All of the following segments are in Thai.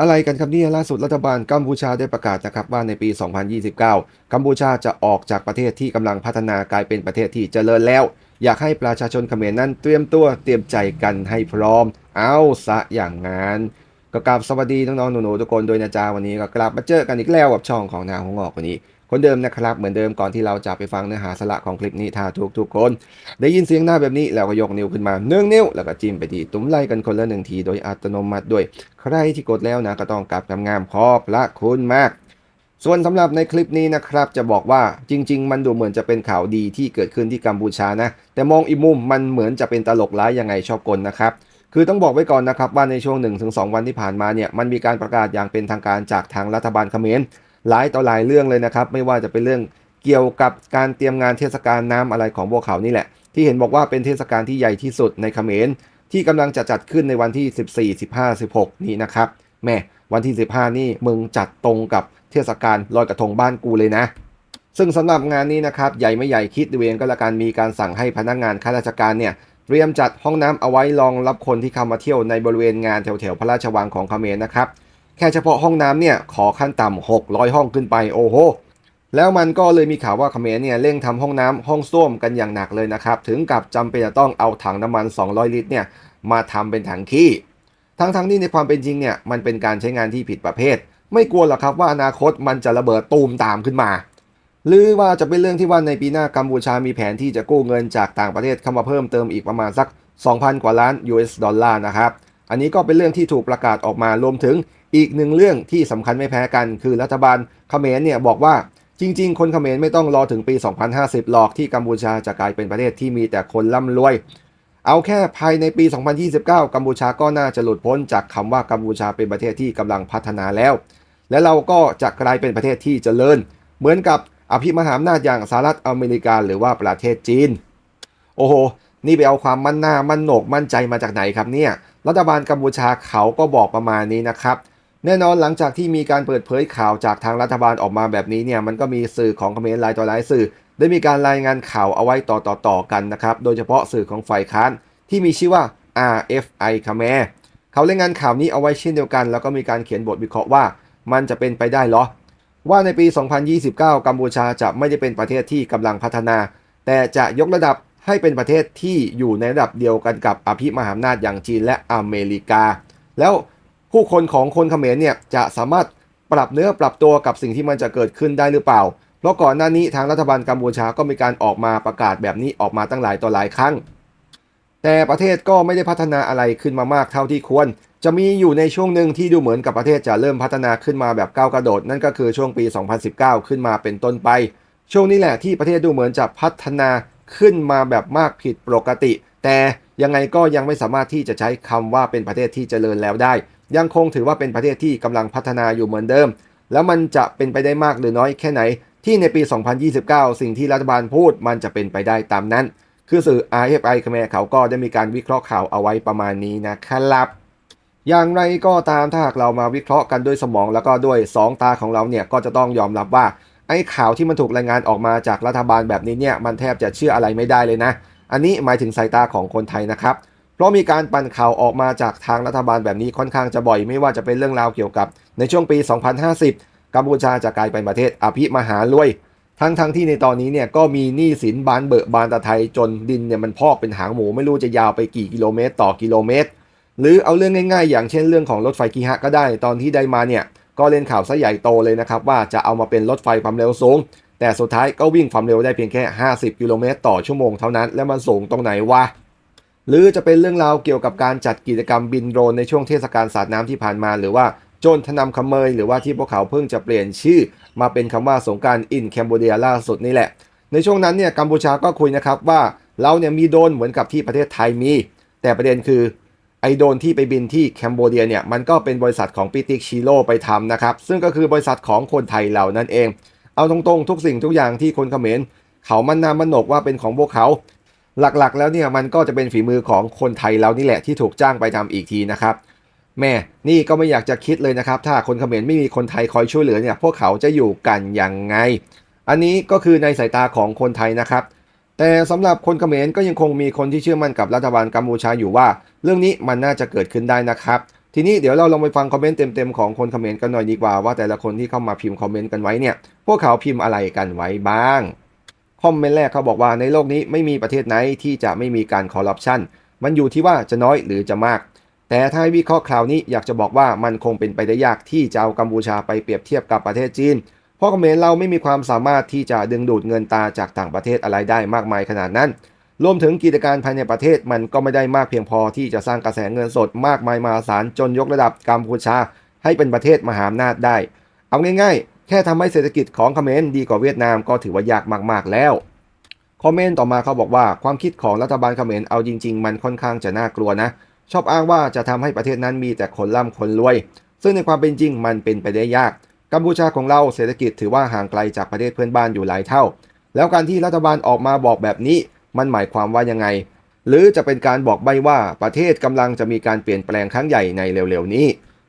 อะไรกันครับเนี่ยล่าสุดรัฐบาลกัมพูชาได้ประกาศนะครับว่าในปี 2029 กัมพูชาจะออกจากประเทศที่กำลังพัฒนากลายเป็นประเทศที่เจริญแล้ว อยากให้ประชาชนเขมรนั้นเตรียมตัวเตรียมใจกันให้พร้อม เอาซะอย่างนั้นก็กราบสวัสดีน้องๆหนูๆทุกคนโดยนะจ๊ะวันนี้ก็กลับมาเจอกันอีกแล้วกับช่องของนางหงอกวันนี้ คนเดิมนะครับเหมือนเดิมก่อนที่เราจะไปฟังเนื้อหาสาระของคลิปนี้ถ้าทุกทุกคน ได้ยินเสียงหน้าแบบนี้แล้วก็ยกนิ้วขึ้นมาหนึ่งนิ้ว แล้วก็จิ้มไปที่ตุ้มไล่กันคนละหนึ่งทีโดยอัตโนมัติด้วย ใครที่กดแล้วนะก็ต้องกลับงามๆขอบพระคุณมากส่วนสำหรับในคลิปนี้นะครับจะบอกว่าจริง ๆ มันดูเหมือนจะเป็นข่าวดีที่เกิดขึ้นที่กัมพูชานะ แต่มองอีกมุมมันเหมือนจะเป็นตลกร้ายยังไงชอบกลนะครับ คือต้องบอกไว้ก่อนนะครับว่าในช่วง 1-2 วันที่ผ่านมาเนี่ยมันมีการประกาศอย่างเป็นทางการจากทางรัฐบาลเขมร หลายต่อหลายเรื่องเลยนะครับ ไม่ว่าจะเป็นเรื่องเกี่ยวกับการเตรียมงานเทศกาลน้ำอะไรของพวกเขานี่แหละ ที่เห็นบอกว่าเป็นเทศกาลที่ใหญ่ที่สุดในเขมรที่กำลังจะจัดขึ้นในวันที่ 14 15 16 นี้นะครับแม่วันที่ 15 นี่มึงจัดตรงกับเทศกาลลอยกระทงบ้านกูเลยนะ ซึ่งสำหรับงานนี้นะครับใหญ่ไม่ใหญ่คิดดูเองก็แล้วกันมีการสั่งให้พนักงานข้าราชการเนี่ยเตรียมจัดห้องน้ำเอาไว้รองรับคนที่เข้ามาเที่ยวในบริเวณงานแถวๆพระราชวังของเขมรนะครับ ค่เฉพาะห้องน้ำเนี่ยขอขั้นต่ำ600 ห้องขึ้นไปโอ้โหแล้วมันก็เลยมีข่าวว่าเขมรเนี่ยเร่งทำห้องน้ำห้องส้วมกันอย่างหนักเลยนะครับ ถึงกับจำเป็นจะต้องเอาถังน้ำมัน 200 ลิตรเนี่ยมาทำเป็นถังขี้ ทั้งๆที่ในความเป็นจริงเนี่ยมันเป็นการใช้งานที่ผิดประเภท ไม่กลัวหรอกครับว่าอนาคตมันจะระเบิดตูมตามขึ้นมา หรือว่าจะเป็นเรื่องที่ว่าในปีหน้ากัมพูชามีแผนที่จะกู้เงินจากต่างประเทศเข้ามาเพิ่มเติมอีกประมาณสัก 2,000 กว่าล้าน US ดอลลาร์นะครับ อันนี้ก็เป็นเรื่องที่ถูกประกาศออกมารวมถึง อีกหนึ่งเรื่องที่สำคัญไม่แพ้กัน คือรัฐบาลเขมรเนี่ยบอกว่าจริง ๆ คนเขมรไม่ต้องรอถึงปี 2050 หรอกที่กัมพูชาจะกลายเป็นประเทศที่มีแต่คนร่ำรวย เอาแค่ภายในปี 2029 กัมพูชาก็น่าจะหลุดพ้นจากคำว่ากัมพูชาเป็นประเทศที่กำลังพัฒนาแล้ว และเราก็จะกลายเป็นประเทศที่เจริญ เหมือนกับอภิมหาอำนาจอย่างสหรัฐอเมริกาหรือว่าประเทศจีน โอ้โห นี่ไปเอาความมั่นหน้ามั่นโหนกมั่นใจมาจากไหนครับเนี่ย รัฐบาลกัมพูชาเขาก็บอกประมาณนี้นะครับ แน่นอนหลังจากที่มีการเปิดเผยข่าวจากทางรัฐบาลออกมาแบบนี้เนี่ยมันก็มีสื่อของเขมรหลายต่อหลายสื่อ ได้มีการรายงานข่าวเอาไว้ต่อต่อต่อกันนะครับ โดยเฉพาะสื่อของฝ่ายค้านที่มีชื่อว่า RFI คาเมเขารายงานข่าวนี้เอาไว้เช่นเดียวกัน แล้วก็มีการเขียนบทวิเคราะห์ว่า มันจะเป็นไปได้เหรอ ว่าในปี 2029 กัมพูชาจะไม่ได้เป็นประเทศที่กำลังพัฒนา แต่จะยกระดับให้เป็นประเทศที่อยู่ในระดับเดียวกันกับอภิมหาอำนาจอย่างจีนและอเมริกา แล้ว ผู้คนของคนเขมรเนี่ยจะสามารถปรับเนื้อปรับตัวกับสิ่งที่มันจะเกิดขึ้นได้หรือเปล่า เพราะก่อนหน้านี้ทางรัฐบาลกัมพูชาก็มีการออกมาประกาศแบบนี้ออกมาตั้งหลายต่อหลายครั้ง แต่ประเทศก็ไม่ได้พัฒนาอะไรขึ้นมามากเท่าที่ควร จะมีอยู่ในช่วงหนึ่งที่ดูเหมือนกับประเทศจะเริ่มพัฒนาขึ้นมาแบบก้าวกระโดด นั่นก็คือช่วงปี 2019 ขึ้นมาเป็นต้นไป ช่วงนี้แหละที่ประเทศดูเหมือนจะพัฒนาขึ้นมาแบบมากผิดปกติ แต่ยังไงก็ยังไม่สามารถที่จะใช้คำว่าเป็นประเทศที่เจริญแล้วได้ ยังคงถือว่าเป็นประเทศที่กำลังพัฒนาอยู่เหมือนเดิม แล้วมันจะเป็นไปได้มากหรือน้อยแค่ไหน ที่ในปี 2029 สิ่งที่รัฐบาลพูดมันจะเป็นไปได้ตามนั้น คือสื่อ RFI คแมเขาก็ได้มีการวิเคราะห์ข่าวเอาไว้ประมาณนี้นะครับอย่างไรก็ตามถ้าหากเรามาวิเคราะห์กันด้วยสมองแล้วก็ด้วย 2 ตาของเราเนี่ยก็จะต้องยอมรับว่าไอ้ข่าวที่มันถูกรายงานออกมาจากรัฐบาลแบบนี้เนี่ยมันแทบจะเชื่ออะไรไม่ได้เลยนะ อันนี้หมายถึงสายตาของคนไทยนะครับเราะมีการปั่นข่าวออกมาจากทางรัฐบาลแบบนี้ค่อนข้างจะบ่อยไม่ว่าจะเป็นเรื่องราวเกี่ยวกับ ในช่วงปี 2050 กัมพูชาจะกลายเป็นประเทศอภิมหารวย ทั้งทั้งที่ในตอนนี้เนี่ยก็มีหนี้สินบานเบอะบานตะไทยจนดินเนี่ยมันพอกเป็นหางหมูไม่รู้จะยาวไปกี่กิโลเมตร ต่อกิโลเมตร หรือเอาเรื่องง่าย ๆ อย่างเช่นเรื่องของรถไฟกีฮะก็ได้ตอนที่ได้มาเนี่ยก็เล่นข่าวซะใหญ่โตเลยนะครับว่าจะเอามาเป็นรถไฟความเร็วสูง แต่สุดท้ายก็วิ่งความเร็วได้เพียงแค่ 50 กิโลเมตรต่อชั่วโมงเท่านั้น แล้วมันสูงตรงไหนวะ หรือจะเป็นเรื่องราวเกี่ยวกับการจัดกิจกรรมบินโดรนในช่วงเทศกาลสาดน้ำที่ผ่านมา หรือว่าโจรทนำขเมย หรือว่าที่พวกเขาเพิ่งจะเปลี่ยนชื่อ มาเป็นคำว่าสงการอินแคมโบเดียล่าสุดนี่แหละ ในช่วงนั้นเนี่ยกัมพูชาก็คุยนะครับว่าเราเนี่ยมีโดรนเหมือนกับที่ประเทศไทยมี แต่ประเด็นคือไอโดรนที่ไปบินที่แคนเบเดียเนี่ยมันก็เป็นบริษัทของปิติกชิโร่ไปทำนะครับ ซึ่งก็คือบริษัทของคนไทยเรานั่นเอง เอาตรงๆ ทุกสิ่งทุกอย่างที่คนเขมรเขามันนามันหนกว่าเป็นของพวกเขา หลักๆ แล้วเนี่ยมันก็จะเป็นฝีมือของคนไทยเรานี่แหละที่ถูกจ้างไปทำอีกทีนะครับ แม่นี่ก็ไม่อยากจะคิดเลยนะครับ ถ้าคนเขมรไม่มีคนไทยคอยช่วยเหลือเนี่ยพวกเขาจะอยู่กันยังไง อันนี้ก็คือในสายตาของคนไทยนะครับ แต่สำหรับคนเขมรก็ยังคงมีคนที่เชื่อมั่นกับรัฐบาลกัมพูชาอยู่ว่า เรื่องนี้มันน่าจะเกิดขึ้นได้นะครับ ทีนี้เดี๋ยวเราลองไปฟังคอมเมนต์เต็มๆของคนคอมเมนต์กันหน่อยดีกว่าว่าแต่ละคนที่เข้ามาพิมพ์คอมเมนต์กันไว้เนี่ยพวกเขาพิมพ์อะไรกันไว้บ้าง คอมเมนต์แรกเขาบอกว่าในโลกนี้ไม่มีประเทศไหนที่จะไม่มีการคอร์รัปชันมันอยู่ที่ว่าจะน้อยหรือจะมาก แต่ถ้าให้วิเคราะห์คราวนี้อยากจะบอกว่ามันคงเป็นไปได้ยากที่จะเอากัมพูชาไปเปรียบเทียบกับประเทศจีน เพราะเขมรเราไม่มีความสามารถที่จะดึงดูดเงินตาจากต่างประเทศอะไรได้มากมายขนาดนั้น รวมถึงกิจการภายในประเทศมันก็ไม่ได้มากเพียงพอที่จะสร้างกระแสเงินสดมากมายมหาศาลจนยกระดับกัมพูชาให้เป็นประเทศมหาอำนาจได้ เอาง่ายๆ แค่ทำให้เศรษฐกิจของเขมรดีกว่าเวียดนามก็ถือว่ายากมากๆแล้ว คอมเมนต์ต่อมาเขาบอกว่าความคิดของรัฐบาลเขมรเอาจริง ๆ มันค่อนข้างจะน่ากลัวนะ ชอบอ้างว่าจะทำให้ประเทศนั้นมีแต่คนร่ำคนรวย ซึ่งในความเป็นจริงมันเป็นไปได้ยาก กัมพูชาของเราเศรษฐกิจถือว่าห่างไกลจากประเทศเพื่อนบ้านอยู่หลายเท่า แล้วการที่รัฐบาลออกมาบอกแบบนี้ มันหมายความว่ายังไง หรือจะเป็นการบอกใบว่าประเทศกำลังจะมีการเปลี่ยนแปลงครั้งใหญ่ในเร็วๆนี้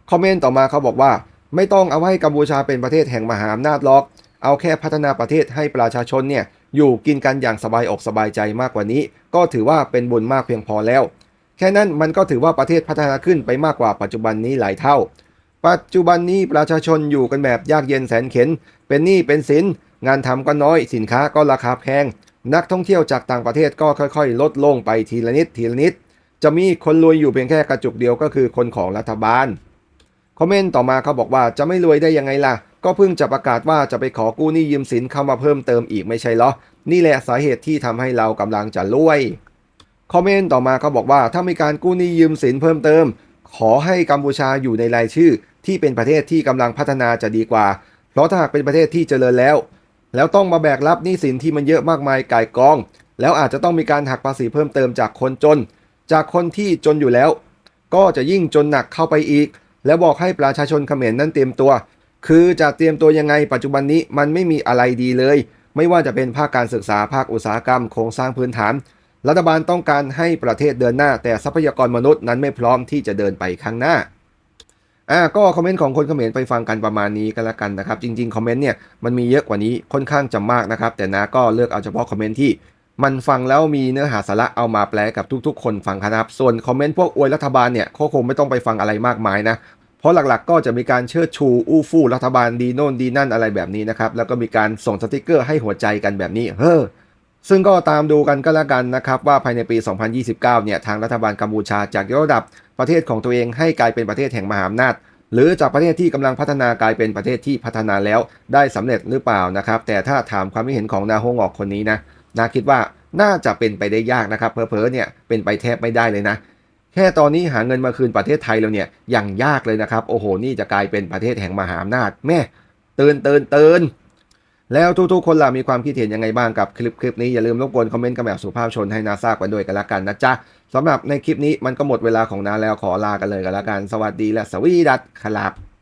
คอมเมนต์ต่อมาเขาบอกว่า ไม่ต้องเอาให้กัมพูชาเป็นประเทศแห่งมหาอำนาจหรอก เอาแค่พัฒนาประเทศให้ประชาชนเนี่ยอยู่กินกันอย่างสบายอกสบายใจมากกว่านี้ ก็ถือว่าเป็นบุญมากเพียงพอแล้ว แค่นั้นมันก็ถือว่าประเทศพัฒนาขึ้นไปมากกว่าปัจจุบันนี้หลายเท่า ปัจจุบันนี้ประชาชนอยู่กันแบบยากเย็นแสนเข็น เป็นหนี้เป็นสินงานทำก็น้อยสินค้าก็ราคาแพง นักท่องเที่ยวจากต่างประเทศก็ค่อยๆ ลดลงไปทีละนิดทีละนิด จะมีคนรวยอยู่เพียงแค่กระจุกเดียวก็คือคนของรัฐบาล คอมเมนต์ต่อมาเขาบอกว่าจะไม่รวยได้ยังไงล่ะ ก็เพิ่งจะประกาศว่าจะไปขอกู้หนี้ยืมสินเข้ามาเพิ่มเติมอีกไม่ใช่เหรอ นี่แหละสาเหตุที่ทำให้เรากำลังจะรวย คอมเมนต์ต่อมาเขาบอกว่าถ้ามีการกู้หนี้ยืมสินเพิ่มเติม ขอให้กัมพูชาอยู่ในรายชื่อ ที่เป็นประเทศที่กำลังพัฒนาจะดีกว่า เพราะถ้าหากเป็นประเทศที่เจริญแล้ว แล้วต้องมาแบกรับหนี้สินที่มันเยอะมากมายก่ายกอง แล้วอาจจะต้องมีการหักภาษีเพิ่มเติมจากคนจน จากคนที่จนอยู่แล้ว ก็จะยิ่งจนหนักเข้าไปอีก แล้วบอกให้ประชาชนเขมรนั้นเตรียมตัว คือจะเตรียมตัวยังไงปัจจุบันนี้มันไม่มีอะไรดีเลย ไม่ว่าจะเป็นภาคการศึกษาภาคอุตสาหกรรมโครงสร้างพื้นฐาน รัฐบาลต้องการให้ประเทศเดินหน้า แต่ทรัพยากรมนุษย์นั้นไม่พร้อมที่จะเดินไปข้างหน้าอ่าก็คอมเมนต์ของคนเขมรไปฟังกันประมาณนี้กันละกันนะครับ จริงๆคอมเมนต์เนี่ยมันมีเยอะกว่านี้ค่อนข้างจะมากนะครับ แต่นะก็เลือกเอาเฉพาะคอมเมนต์ที่ มันฟังแล้วมีเนื้อหาสาระเอามาแปลกับทุกๆ คนฟังครับ ส่วนคอมเมนต์พวกอวยรัฐบาลเนี่ยก็คงไม่ต้องไปฟังอะไรมากมายนะ เพราะหลักๆ ก็จะมีการเชิดชูอู้ฟู่รัฐบาลดีโน่นดีนั่นอะไรแบบนี้นะครับ แล้วก็มีการส่งสติกเกอร์ให้หัวใจกันแบบนี้ เฮ้อ ซึ่งก็ตามดูกันก็แล้วกันนะครับ ว่าภายในปี 2029 เนี่ยทางรัฐบาลกัมพูชาจากยกระดับประเทศของตัวเองให้กลายเป็นประเทศแห่งมหาอำนาจหรือจากประเทศที่กำลังพัฒนากลายเป็นประเทศที่พัฒนาแล้วได้สำเร็จหรือเปล่านะครับ แต่ถ้าถามความคิดเห็นของนาโฮงออกคนนี้นะ นาคิดว่าน่าจะเป็นไปได้ยากนะครับเพอๆเนี่ยเป็นไปแทบไม่ได้เลยนะ แค่ตอนนี้หาเงินมาคืนประเทศไทยแล้วเนี่ยยังยากเลยนะครับ โอ้โห นี่จะกลายเป็นประเทศแห่งมหาอำนาจแม่เตือนเตือนเตือนแล้วทุกๆ คนล่ะมีความคิดเห็นยังไงบ้างกับคลิปคลิปนี้อย่าลืมรบกวนคอมเมนต์กันแบบสุภาพชนให้นาทราบกันด้วยกันละกันนะจ๊ะสำหรับในคลิปนี้มันก็หมดเวลาของนาแล้วขอลากันเลยกันละกันสวัสดีและสวีดัตครับ